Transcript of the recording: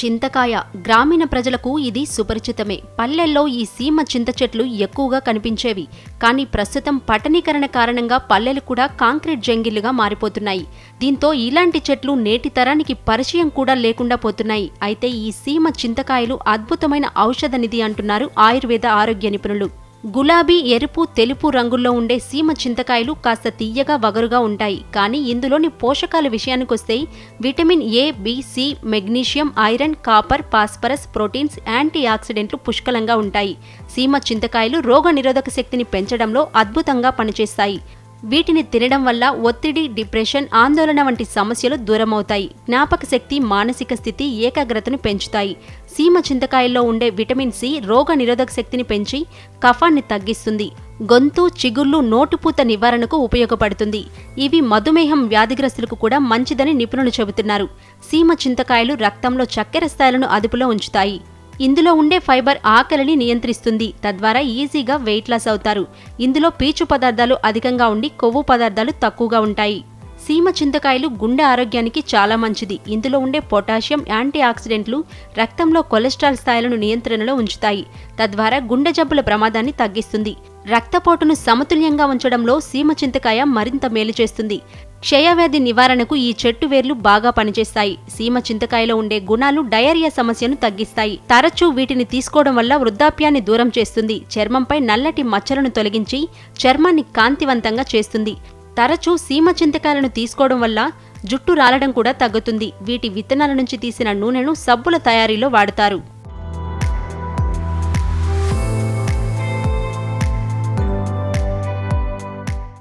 చింతకాయ. గ్రామీణ ప్రజలకు ఇది సుపరిచితమే. పల్లెల్లో ఈ సీమ చింత చెట్లు ఎక్కువగా కనిపించేవి. కానీ ప్రస్తుతం పట్టణీకరణ కారణంగా పల్లెలు కూడా కాంక్రీట్ జంగిళ్ళుగా మారిపోతున్నాయి. దీంతో ఇలాంటి చెట్లు నేటి తరానికి పరిచయం కూడా లేకుండా పోతున్నాయి. అయితే ఈ సీమ చింతకాయలు అద్భుతమైన ఔషధ నిధి అంటున్నారు ఆయుర్వేద ఆరోగ్య నిపుణులు. గులాబీ ఎరుపు తెలుపు రంగుల్లో ఉండే సీమ చింతకాయలు కాస్త తీయగా వగరుగా ఉంటాయి. కానీ ఇందులోని పోషకాల విషయానికొస్తే vitamin A B C magnesium iron copper phosphorus proteins anti ఆక్సిడెంట్లు పుష్కలంగా ఉంటాయి. సీమ చింతకాయలు రోగ నిరోధక శక్తిని పెంచడంలో అద్భుతంగా పనిచేస్తాయి. వీటిని తినడం వల్ల ఒత్తిడి డిప్రెషన్ ఆందోళన వంటి సమస్యలు దూరమవుతాయి. జ్ఞాపక శక్తి మానసిక స్థితి ఏకాగ్రతను పెంచుతాయి. సీమ చింతకాయల్లో ఉండే విటమిన్ సి రోగ నిరోధక శక్తిని పెంచి కఫాన్ని తగ్గిస్తుంది. గొంతు చిగుళ్ళు నోటుపూత నివారణకు ఉపయోగపడుతుంది. ఇవి మధుమేహం వ్యాధిగ్రస్తులకు కూడా మంచిదని నిపుణులు చెబుతున్నారు. సీమ చింతకాయలు రక్తంలో చక్కెర స్థాయిలను అదుపులో ఉంచుతాయి. ఇందులో ఉండే ఫైబర్ ఆకలిని నియంత్రిస్తుంది. తద్వారా ఈజీగా వెయిట్ లాస్ అవుతారు. ఇందులో పీచు పదార్థాలు అధికంగా ఉండి కొవ్వు పదార్థాలు తక్కువగా ఉంటాయి. సీమ చింతకాయలు గుండె ఆరోగ్యానికి చాలా మంచిది. ఇందులో ఉండే పొటాషియం యాంటీ ఆక్సిడెంట్లు రక్తంలో కొలెస్ట్రాల్ స్థాయిలను నియంత్రణలో ఉంచుతాయి. తద్వారా గుండె జబ్బుల ప్రమాదాన్ని తగ్గిస్తుంది. రక్తపోటును సమతుల్యంగా ఉంచడంలో సీమ చింతకాయ మరింత మేలు చేస్తుంది. క్షయవ్యాధి నివారణకు ఈ చెట్టు వేర్లు బాగా పనిచేస్తాయి. సీమ చింతకాయలో ఉండే గుణాలు డయేరియా సమస్యను తగ్గిస్తాయి. తరచూ వీటిని తీసుకోవడం వల్ల వృద్ధాప్యాన్ని దూరం చేస్తుంది. చర్మంపై నల్లటి మచ్చలను తొలగించి చర్మాన్ని కాంతివంతంగా చేస్తుంది. తరచూ సీమ చింతకాయలను తీసుకోవడం వల్ల జుట్టు రాలడం కూడా తగ్గుతుంది. వీటి విత్తనాల నుంచి తీసిన నూనెను సబ్బుల తయారీలో వాడతారు.